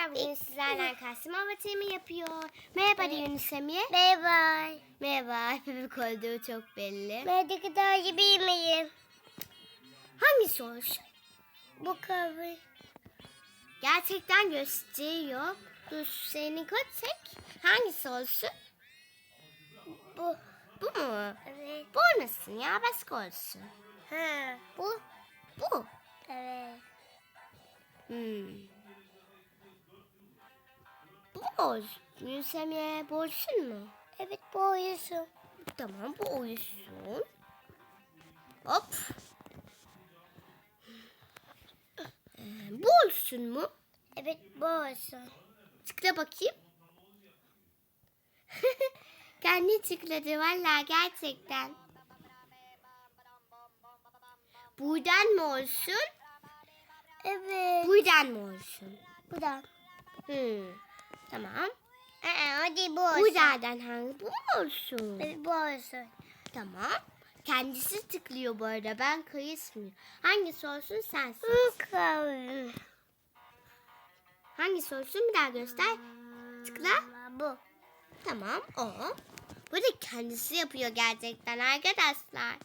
arkadaşlar bugün sizlerle Kasım avatarımı yapıyor. Merhaba de Yunus Emre. Merhaba. Merhaba. Bebek olduğu çok belli. Ben de kadar gibi miyim? Hangisi olsun? Bu kahve. Gerçekten gösteriyor. Dur seni koysak. Hangisi olsun? Bu. Bu mu? Evet. Bu olmasın ya başka olsun. Ha. Bu. Bu. Evet. Hmm. Emre bu olsun mu? Evet bu oyusun. Tamam bu uyusun. Hop. Ee, mu? Evet bu olsun. Tıkla bakayım. Kendi tıkladı valla gerçekten. Buradan mı olsun? Evet. Buradan mı olsun? Bu da. Hmm. Tamam. Aa, hadi bu olsun. Buradan hangi bu mu olsun? Evet bu olsun. Tamam. Kendisi tıklıyor bu arada. Ben kayısmıyorum. Hangisi olsun. Bu kahve. Hangisi olsun bir daha göster. Tıkla. Bu. Tamam o. Bu da kendisi yapıyor gerçekten arkadaşlar.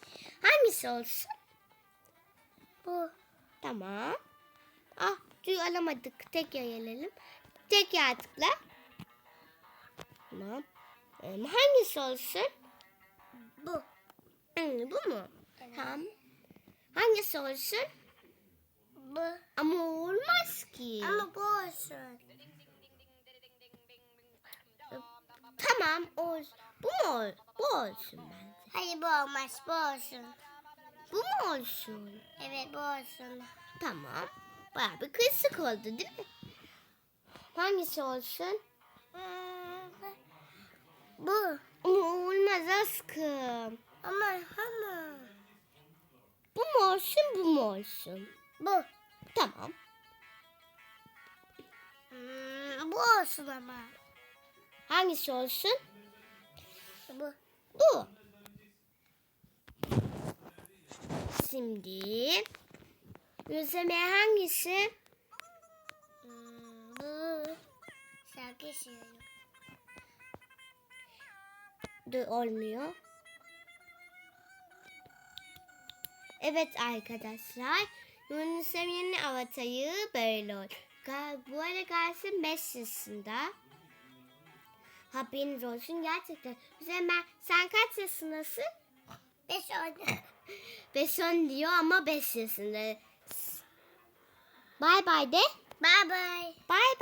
Hangisi olsun? Bu. Tamam. Ah tüy alamadık. Tekrar gelelim. Tekrar tıkla. Tamam. Ee, hangisi olsun? Bu. Hmm, bu mu? Evet. Tamam. Hangisi olsun? Bu. Ama olmaz ki. Ama bu olsun. Tamam o bu mu ol- bu olsun bence. Hayır bu olmaz. Bu olsun. Bu mu olsun? Evet bu olsun. Tamam. Bayağı bir kısık oldu değil mi? Hangisi olsun? Bu. Ama olmaz aşkım. Ama ama. Bu mu olsun bu mu olsun? Bu. Tamam. Hmm, bu olsun ama. Hangisi olsun? Bu. Bu. Şimdi yüzeme hangisi? Hmm, bu. Şarkı söylüyorum. Dur olmuyor. Evet arkadaşlar. Yunus Emre'nin avatarı böyle oldu. Bu arada Galsin 5 yaşında. Haberiniz olsun gerçekten. Güzel sen kaç yaşındasın? Beş oldu. 5 10 diyor ama 5 yaşında. Bay bay de. Bye bye. Bay